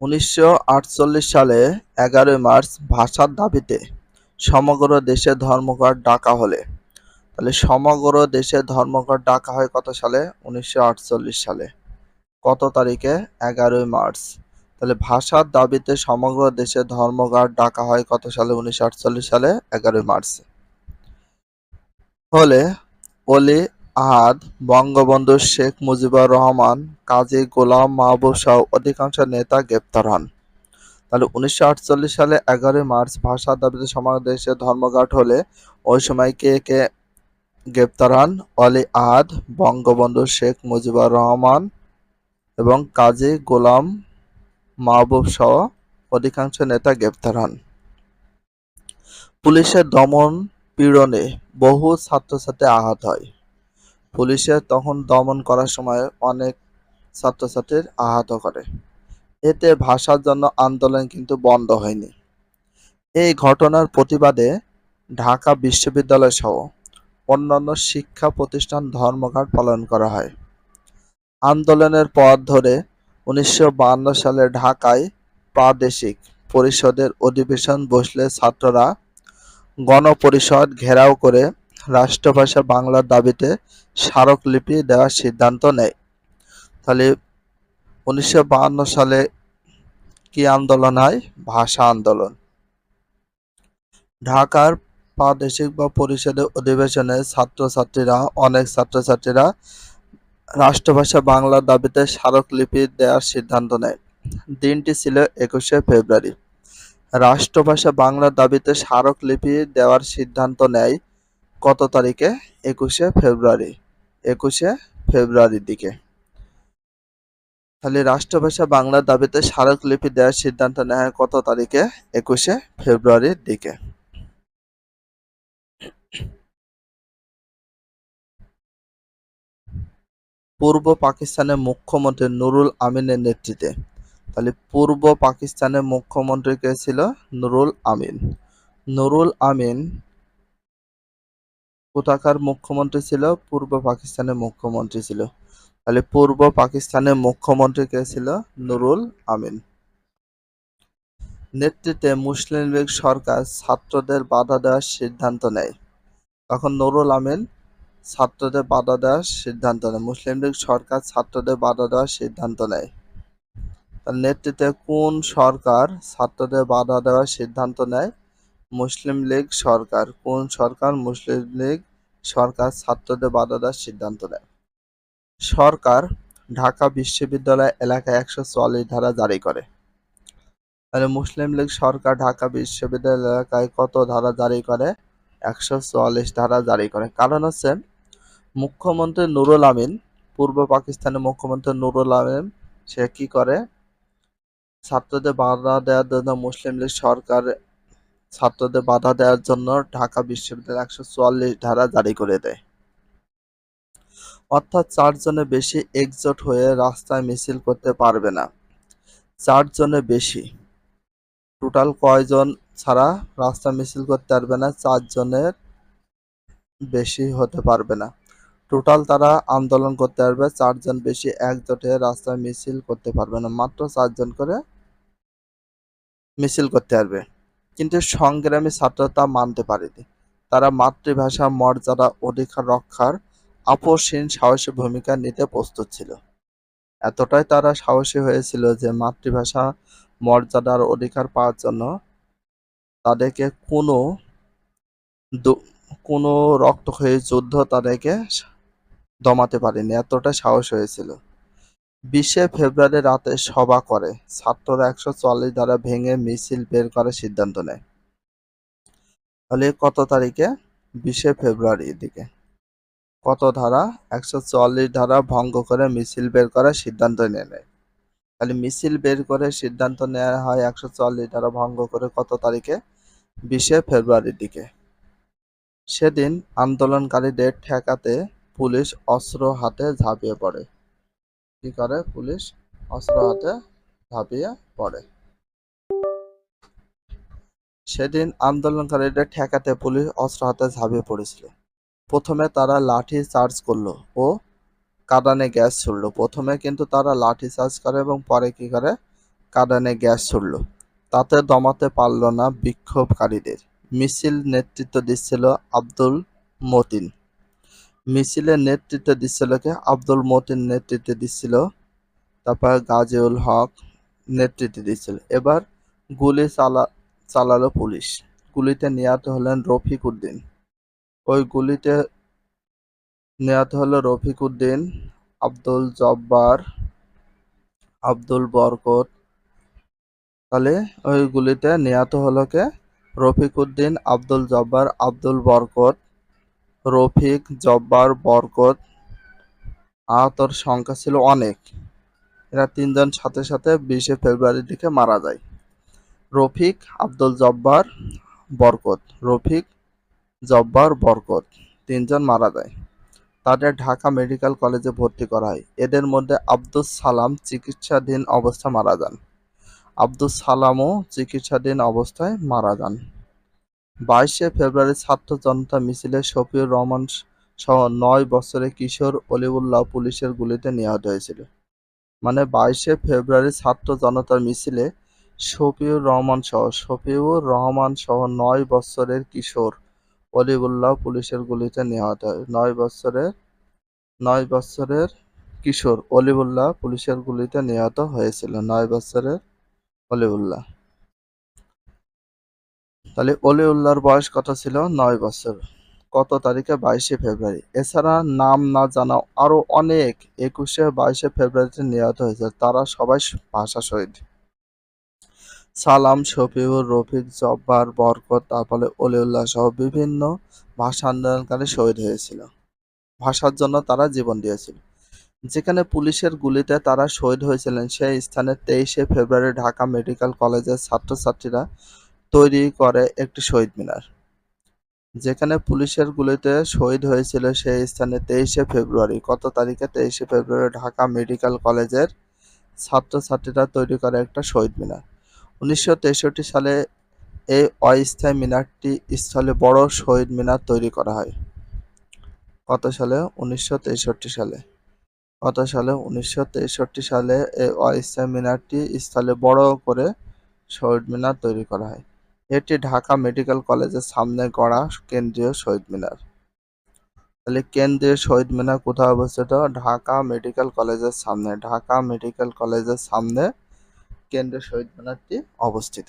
উনিশশো আটচল্লিশ সালে এগারোই মার্চ ভাষার দাবিতে সমগ্র দেশে ধর্মঘট ডাকা হলে। তাহলে সমগ্র দেশে ধর্মঘট ডাকা হয় কত সালে? উনিশশো আটচল্লিশ সালে। কত তারিখে? এগারোই মার্চ। তাহলে ভাষার দাবিতে সমগ্র দেশে ধর্মঘট ডাকা হয় কত সালে? উনিশশো আটচল্লিশ সালে এগারোই মার্চ। হলে অলি আহাদ, বঙ্গবন্ধু শেখ মুজিবুর রহমান, কাজী গোলাম মাহবুব সহ অধিকাংশ নেতা গ্রেপ্তার হন। তাহলে উনিশশো আটচল্লিশ সালে এগারোই মার্চ ভাষার দাবিতে সমগ্র দেশে ধর্মঘট হলে ওই সময় কে কে গ্রেপ্তার হন? অলি আহাদ, বঙ্গবন্ধু শেখ মুজিবুর রহমান এবং কাজী গোলাম মাহবুব সহ অধিকাংশ নেতা গ্রেপ্তার হন। পুলিশের দমন পীড়নে বহু ছাত্রছাত্রী আহত হয়। পুলিশের তখন দমন করার সময় অনেক ছাত্রছাত্রীর আহত করে। এতে ভাষার জন্য আন্দোলন কিন্তু বন্ধ হয়নি। এই ঘটনার প্রতিবাদে ঢাকা বিশ্ববিদ্যালয় সহ অন্যান্য শিক্ষা প্রতিষ্ঠান ধর্মঘট পালন করা হয়। আন্দোলনের পথ ধরে উনিশশো সালে ঢাকায় প্রাদেশিক পরিষদের অধিবেশন বসলে ছাত্ররা গণপরিষদ ঘেরাও করে রাষ্ট্রভাষা বাংলার দাবিতে স্মারকলিপি দেওয়ার সিদ্ধান্ত নেয়। তাহলে উনিশশো সালে কি আন্দোলন হয়? ভাষা আন্দোলন। ঢাকার প্রাদেশিক বা পরিষদের অধিবেশনে ছাত্রছাত্রীরা, অনেক ছাত্রছাত্রীরা রাষ্ট্রভাষা বাংলার দাবিতে স্মারকলিপি দেওয়ার সিদ্ধান্ত নেয়। দিনটি ছিল একুশে ফেব্রুয়ারি। রাষ্ট্রভাষা বাংলার দাবিতে স্মারকলিপি দেওয়ার সিদ্ধান্ত নেয় কত তারিখে? একুশে ফেব্রুয়ারি। একুশে ফেব্রুয়ারির দিকে। তাহলে রাষ্ট্রভাষা বাংলার দাবিতে স্মারকলিপি দেওয়ার সিদ্ধান্ত নেওয়া হয় কত তারিখে? একুশে ফেব্রুয়ারির দিকে। পূর্ব পাকিস্তানের মুখ্যমন্ত্রী নুরুল আমিনের নেতৃত্বে। তাহলে পূর্ব পাকিস্তানের মুখ্যমন্ত্রী কে ছিল? নুরুল আমিন। নুরুল আমিন কোথাকার মুখ্যমন্ত্রী ছিল? পূর্ব পাকিস্তানের মুখ্যমন্ত্রী ছিল। তাহলে পূর্ব পাকিস্তানের মুখ্যমন্ত্রী কে ছিল? নুরুল আমিন। নেতৃত্বে মুসলিম লীগ সরকার ছাত্রদের বাধা দেওয়ার সিদ্ধান্ত নেয়। তখন নুরুল আমিন ছাত্রদের বাধা দেওয়ার সিদ্ধান্ত নেয়। মুসলিম লীগ সরকার ছাত্রদের বাধা দেওয়ার সিদ্ধান্ত নেয়। তার নেতৃত্বে কোন সরকার ছাত্রদের বাধা দেওয়ার সিদ্ধান্ত নেয়? মুসলিম লীগ সরকার, কোন সরকার মুসলিম লীগ সরকার ছাত্রদের বাধা দেওয়ার সিদ্ধান্ত নেয়? সরকার ঢাকা বিশ্ববিদ্যালয় এলাকায় একশো চুয়াল্লিশ ধারা জারি করে। তাহলে মুসলিম লীগ সরকার ঢাকা বিশ্ববিদ্যালয় এলাকায় কত ধারা জারি করে? একশো চুয়াল্লিশ ধারা জারি করে। কারণ হচ্ছে মুখ্যমন্ত্রী নুরুল আমিন, পূর্ব পাকিস্তানের মুখ্যমন্ত্রী নুরুল আমিন, সে কি করে? ছাত্রদের বাধা দেওয়ার জন্য মুসলিম লীগ সরকার ছাত্রদের বাধা দেওয়ার জন্য ঢাকা বিশ্ববিদ্যালয় একশো চুয়াল্লিশ ধারা জারি করে দেয়। অর্থাৎ চারজনের বেশি একজোট হয়ে রাস্তায় মিছিল করতে পারবে না। চারজনের বেশি। টোটাল কয়জন ছাড়া রাস্তা মিছিল করতে পারবে না, চারজনের বেশি হতে পারবে না। টোটাল তারা আন্দোলন করতে পারবে, চারজন বেশি একজোট হয়ে রাস্তায় মিছিল করতে পারবে না, মাত্র চারজন করে মিছিল করতে পারবে। কিন্তু সংগ্রামী ছাত্র তা মানতে পারেনি। তারা মাতৃভাষা, মর্যাদা, অধিকার রক্ষার আপোষহীন সাহসী ভূমিকা নিতে প্রস্তুত ছিল। এতটাই তারা সাহসী হয়েছিল যে মাতৃভাষা মর্যাদার অধিকার পাওয়ার জন্য তাদেরকে কোনো কোনো রক্তক্ষয়ী যুদ্ধ তাদেরকে দমাতে পারেনি। এতটা সাহস হয়েছিল। বিশে ফেব্রুয়ারি রাতে সভা করে। ছাত্ররা একশো চল্লিশ ধারা ভেঙে মিছিল বের করার সিদ্ধান্ত নেয়। তাহলে কত তারিখে? বিশে ফেব্রুয়ারির দিকে। কত ধারা? একশো চুয়াল্লিশ ধারা ভঙ্গ করে মিছিল বের করার সিদ্ধান্ত নিয়ে নেয়। তাহলে মিছিল বের করে সিদ্ধান্ত নেওয়া হয় একশো চুয়াল্লিশ ধারা ভঙ্গ করে কত তারিখে? বিশে ফেব্রুয়ারির দিকে। সেদিন আন্দোলনকারীদের ঠেকাতে পুলিশ অস্ত্র হাতে ঝাঁপিয়ে পড়ে। কি করে? পুলিশ অস্ত্র হাতে ঝাঁপিয়ে পড়ে। সেদিন আন্দোলনকারীদের ঠেকাতে পুলিশ অস্ত্র হাতে ঝাঁপিয়ে পড়েছিল। প্রথমে তারা লাঠি চার্জ করল ও কাঁদানে গ্যাস ছুড়লো। প্রথমে কিন্তু তারা লাঠি চার্জ করে এবং পরে কি করে? কাদানে গ্যাস ছুড়ল। তাতে দমাতে পারল না বিক্ষোভকারীদের। মিছিল নেতৃত্ব দিচ্ছিল আব্দুল মতিন। মিছিলের নেতৃত্ব দিচ্ছিল কে? আব্দুল মতিন নেতৃত্ব দিচ্ছিল। তারপর গাজীউল হক নেতৃত্ব দিচ্ছিল। এবার গুলি চালা চালালো পুলিশ। গুলিতে নিহত হলেন রফিক উদ্দিন। ওই গুলিতে নিহত হলো রফিক উদ্দিন, আব্দুল জব্বার, আব্দুল বরকত তাহলে ওই গুলিতে নিহত হলো কে? রফিক উদ্দিন, আব্দুল জব্বার, আব্দুল বরকত রফিক, জব্বার, বরকত আহতর সংখ্যা ছিল অনেক। এরা তিনজন সাথে সাথে বিশে ফেব্রুয়ারির দিকে মারা যায়। রফিক, আব্দুল জব্বার, বরকত। রফিক, জব্বার, বরকত তিনজন মারা যায়। তাদের ঢাকা মেডিকেল কলেজে ভর্তি করা হয়। এদের মধ্যে আব্দুস সালাম চিকিৎসাধীন অবস্থা মারা যান। আব্দুস সালামও চিকিৎসাধীন অবস্থায় মারা যান। বাইশে ফেব্রুয়ারি ছাত্র জনতা মিছিলে শফিউর রহমান সহ নয় বছরের কিশোর অলিউল্লাহ পুলিশের গুলিতে নিহত হয়েছিল। মানে বাইশে ফেব্রুয়ারি ছাত্র জনতার মিছিলে শফিউর রহমান সহ, শফিউর রহমান সহ নয় বছরের কিশোর অলিউল্লাহ পুলিশের গুলিতে নিহত হয়। নয় বছরের নয় বছরের কিশোর অলিউল্লাহ পুলিশের গুলিতে নিহত হয়েছিল। নয় বছরের অলিউল্লাহ। তাহলে অলিউল্লাহর বয়স কত ছিল? নয় বছর। কত তারিখে? বাইশে ফেব্রুয়ারি। এছাড়া নাম না জানা আরও অনেক। একুশে, বাইশে ফেব্রুয়ারিতে নিহত হয়েছে। তারা সবাই ভাষা শহীদ। সালাম, শফিউর, রফিক, জব্বার, বরকত, তারপরে অলিউল্লাহ সহ বিভিন্ন ভাষা আন্দোলনকারী শহীদ হয়েছিল। ভাষার জন্য তারা জীবন দিয়েছিল। যেখানে পুলিশের গুলিতে তারা শহীদ হয়েছিলেন, সেই স্থানে তেইশে ফেব্রুয়ারি ঢাকা মেডিকেল কলেজের ছাত্রছাত্রীরা তৈরি করে একটি শহীদ মিনার, যেখানে পুলিশের গুলিতে শহীদ হয়েছিল সেই স্থানে তেইশে ফেব্রুয়ারি, কত তারিখে তেইশে ফেব্রুয়ারি ঢাকা মেডিকেল কলেজের ছাত্রছাত্রীরা তৈরি করে একটা শহীদ মিনার। উনিশশো তেষট্টি সালে এই অস্থায়ী মিনারটি স্থলে বড় শহীদ মিনার তৈরি করা হয়। কত সালে? উনিশশো তেষট্টি সালে। কত সালে? উনিশশো তেষট্টি সালে এই অস্থায়ী মিনারটি স্থলে বড় করে শহীদ মিনার তৈরি করা হয়। এটি ঢাকা মেডিকেল কলেজের সামনে গড়া কেন্দ্রীয় শহীদ মিনার। তাহলে কেন্দ্রীয় শহীদ মিনার কোথায় অবস্থিত? ঢাকা মেডিকেল কলেজের সামনে। ঢাকা মেডিকেল কলেজের সামনে কেন্দ্রীয় শহীদ মিনারটি অবস্থিত।